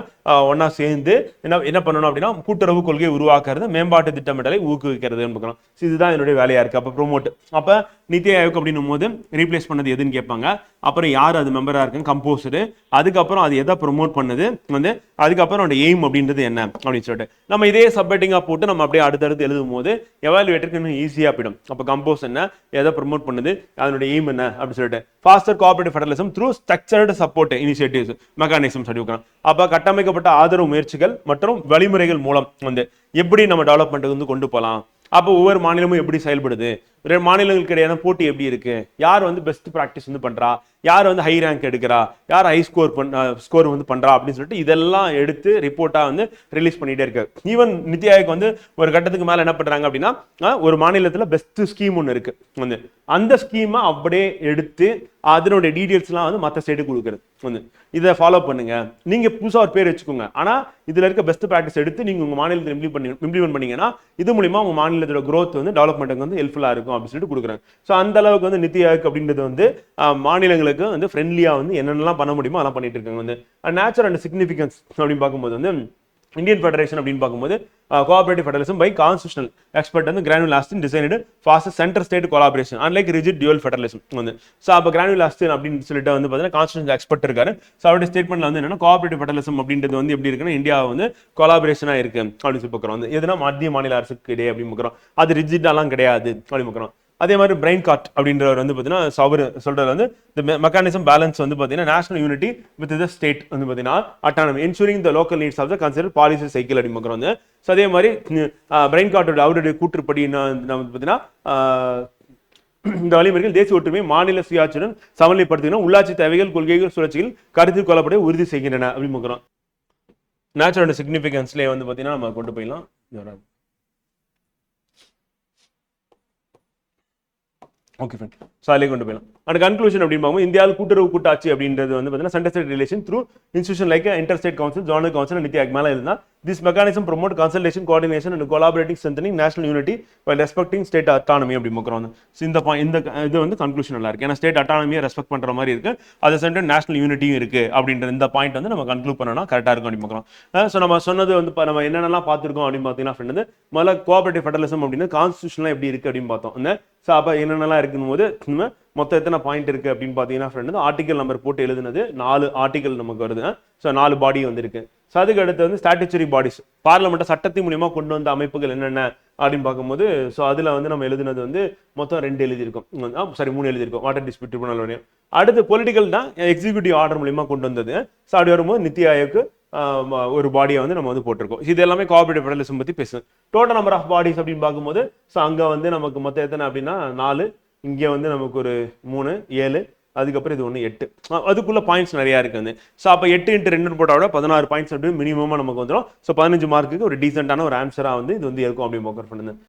ஒன்றா சேர்ந்து என்ன என்ன பண்ணணும் அப்படின்னா கூட்டுறவு கொள்கையை உருவாக்குறது மேம்பாட்டு திட்டமிடலை ஊக்குவிக்கிறதுன்னு பார்க்கலாம். இதுதான் என்னுடைய வேலையாக இருக்கு. அப்போ ப்ரோமோட் அப்போ நித்தி ஆயோக் அப்படின்னும் போது ரீப்ளேஸ் பண்ணது எதுன்னு கேட்பாங்க. அப்புறம் யார் அது மெம்பராக இருக்குன்னு கம்போசரு அதுக்கப்புறம் அது எதை ப்ரொமோட் பண்ணுது? வந்து அதுக்கப்புறம் அதோட எய்ம் அப்படின்றது என்ன? அப்படின்னு சொல்லிட்டு. நம்ம இதே சப்மிட்டிங்காக போட்டு நம்ம அப்படியே அடுத்தடுத்து எழுதும் போது எவாலுவேட்டருக்கு இன்னும் ஈஸியாக போயிடும். அப்போ கம்போஸ் என்ன எதை ப்ரொமோட் பண்ணுது அதனுடைய எய்ம் என்ன அப்படின்னு சொல்லிட்டு. Foster cooperative federalism through structured support initiatives mechanism சொல்லியிருக்கிறோம் அப்போ கட்டமைக்கப்பட்ட ஆதரவு முயற்சிகள் மற்றும் வழிமுறைகள் மூலம் வந்து எப்படி நம்ம டெவலப்மெண்ட்டுக்கு வந்து கொண்டு போகலாம் அப்போ ஒவ்வொரு மாநிலமும் எப்படி செயல்படுது? ரெண்டு மாநிலங்களுக்கு இடையான போட்டி எப்படி இருக்கு? யார் வந்து பெஸ்ட் ப்ராக்டிஸ் வந்து பண்றா? யார் வந்து ஹை ரேங்க் எடுக்கிறா? யார் ஹை ஸ்கோர் பண்ண ஸ்கோர் வந்து பண்றா? அப்படின்னு சொல்லிட்டு இதெல்லாம் எடுத்து ரிப்போர்ட்டா வந்து ரிலீஸ் பண்ணிட்டே இருக்கு. ஈவன் நித்தி ஆயோக் வந்து ஒரு கட்டத்துக்கு மேல என்ன பண்றாங்க அப்படின்னா ஒரு மாநிலத்துல பெஸ்ட் ஸ்கீம் ஒன்று இருக்கு. வந்து அந்த ஸ்கீமை அப்படியே எடுத்து அதனுடைய டீட்டெயில்ஸ்லாம் வந்து மற்ற ஸ்டேட்டுக்கு கொடுக்குறது. வந்து இதை ஃபாலோ பண்ணுங்க. நீங்க புதுசா ஒரு பேர் வச்சுக்கோங்க. ஆனா இதுல இருக்க பெஸ்ட் ப்ராக்டிஸ் எடுத்து நீங்க உங்க மாநிலத்தில் இம்ப்ளிமெண்ட் பண்ணி இம்ப்ளிமெண்ட் பண்ணீங்கன்னா இது மூலியமா உங்க மாநிலத்தோட க்ரோத் வந்து டெவலப்மெண்ட்டுக்கு வந்து ஹெல்ப்ஃபுல்லா இருக்கும் அப்படின்னு சொல்லிட்டு கொடுக்குறாங்க. ஸோ அந்த அளவுக்கு வந்து நித்தி ஆயோக் அப்படின்றது வந்து மாநிலங்களுக்கு மக்களுக்கு வந்து ஃப்ரெண்ட்லியாக வந்து என்னென்னலாம் பண்ண முடியுமோ அதெல்லாம் பண்ணிட்டு இருக்காங்க. வந்து நேச்சர் அண்ட் சிக்னிஃபிகன்ஸ் அப்படின்னு பார்க்கும்போது வந்து இந்தியன் ஃபெடரேஷன் அப்படின்னு பார்க்கும்போது cooperative federalism by constitutional expert வந்து Granville Austin designed fast centre state collaboration unlike rigid dual federalism வந்து ஸோ அப்போ கிரானுவல் ஆஸ்டின் அப்படின்னு சொல்லிட்டு வந்து பார்த்தீங்கன்னா கான்ஸ்டியூஷன் எக்ஸ்பர்ட் இருக்காரு. ஸோ அவருடைய ஸ்டேட்மெண்ட்ல வந்து என்னன்னா கோஆபரேட்டிவ் ஃபெடரலிசம் அப்படின்றது வந்து எப்படி இருக்குன்னா இந்தியா வந்து கொலாபரேஷனாக இருக்கு அப்படின்னு சொல்லி பார்க்குறோம். வந்து எதுனா மத்திய மாநில அரசுக்கு இடையே அப்படின்னு பார்க்குறோம். அது ரிஜிட்டாலாம் கிடையாது அப்படின்னு பார்க்குறோம். அதே மாதிரி பிரெயின் காட் அப்படின்றவர் வந்து பார்த்தீங்கன்னா சவர் சொல்றது வந்து இந்த மெக்கானிசம் பேலன்ஸ் வந்து பார்த்தீங்கன்னா national unity with the state வந்து பார்த்தீங்கன்னா autonomy ensuring the local needs of the consider policy cycle அப்படின்னு வந்து ஸோ அதே மாதிரி பிரைன் காட்டோட அவருடைய கூற்றுப்படி என்ன வந்து பார்த்தீங்கன்னா இந்த வழிமுறைகள் தேசிய ஒற்றுமை மாநில சுயாட்சியுடன் சமநிலைப்படுத்துகின்றன உள்ளாட்சி தேவைகள் கொள்கைகள் சுழற்சிகள் கருத்தில் கொள்ளப்பட உறுதி செய்கின்றன அப்படின்னு நேச்சுரல் சிக்னிஃபிகன்ஸ்லேயே வந்து பார்த்தீங்கன்னா நம்ம கொண்டு போயிடலாம். இது வராது. ஓகே ஃப்ரெண்ட் அண்ட் கன்க்ளூஷன் அப்படின்னு பார்க்கும்போது இந்தியாவில் கூட்டுறவு கூட்டாட்சி அப்படின்றது வந்து பார்த்தீங்கன்னா centre state relation through institution like interstate council zonal council NITI Aayog மேலே இருந்தால் this mechanism promote consultation coordination and collaborating strengthening national unity by respecting state autonomy அப்படி பார்க்குறோம் ஸோ இந்த இந்த இது வந்து கன்க்ளூஷன் நல்லா இருக்கு. ஏன்னா ஸ்டேட் அட்டானமியை ரெஸ்பெக்ட் பண்ற மாதிரி இருக்கு. அது சென்டர் நேஷனல் யூனிட்டியும் இருக்கு அப்படின்ற இந்த பாயிண்ட் வந்து நம்ம கன்க்ளூட் பண்ணனா கரெக்டாக இருக்கும் அப்படின்னு பார்க்குறோம். ஸோ நம்ம சொன்னது வந்து இப்போ நம்ம என்னென்னலாம் பார்த்துருக்கோம் அப்படின்னு பார்த்தீங்கன்னா friend வந்து முதல்ல கோஆபரேட்டிவ் ஃபெடரலிசம் அப்படின்னு கான்ஸ்டியூஷன்லாம் எப்படி இருக்கு அப்படின்னு பார்த்தோம். ஸோ அப்போ என்னென்னலாம் இருக்குன்னு போது நம்ம மொத்தம் எத்தனை பாயிண்ட் இருக்குது அப்படின்னு பார்த்தீங்கன்னா ஃப்ரெண்ட் வந்து ஆர்டிகல் நம்பர் போட்டு எழுதுனது நாலு ஆர்டிகல் நமக்கு வருது. ஸோ நாலு பாடி வந்து இருக்கு ஸோ அதுக்கு அடுத்து வந்து ஸ்டாட்டுச்சரி பாடிஸ் பார்லமெண்ட்டை சட்டத்தின் மூலியமாக கொண்டு வந்த அமைப்புகள் என்னென்ன அப்படின்னு பார்க்கும்போது ஸோ அதில் வந்து நம்ம எழுதுனது வந்து மொத்தம் ரெண்டு எழுதியிருக்கோம். சாரி மூணு எழுதியிருக்கோம். வாட்டர் டிஸ்பியூட் ட்ரிபுனல் வரையும் அடுத்து பொலிட்டிக்கல் தான் எக்ஸிக்யூட்டிவ் ஆர்டர் மூலியமாக கொண்டு வந்தது. ஸோ அப்படி வரும்போது நித்தி ஆயோக்கு ஒரு பாடியை வந்து நம்ம வந்து போட்டிருக்கோம். இது எல்லாமே கோஆபரேட்டிவ் ஃபெடரலிசம் பற்றி பேசும் டோட்டல் நம்பர் ஆஃப் பாடிஸ் அப்படின்னு பார்க்கும்போது ஸோ அங்கே வந்து நமக்கு மொத்தம் எத்தனை அப்படின்னா நாலு இங்கே வந்து நமக்கு ஒரு மூணு ஏழு அதுக்கப்புறம் இது ஒன்று எட்டு. அதுக்குள்ளே பாயிண்ட்ஸ் நிறையா இருக்குது வந்து. ஸோ அப்போ எட்டு இன்ட்டு ரெண்டு போட்டால் விட பதினாறு பாயிண்ட்ஸ் அப்படி மினிமமாக நமக்கு வந்துடும் ஸோ பதினஞ்சு மார்க்குக்கு ஒரு டீசெண்டான ஒரு ஆன்சராக வந்து இது வந்து இருக்கும் அப்படின்னு பார்க்குற பண்ணுது.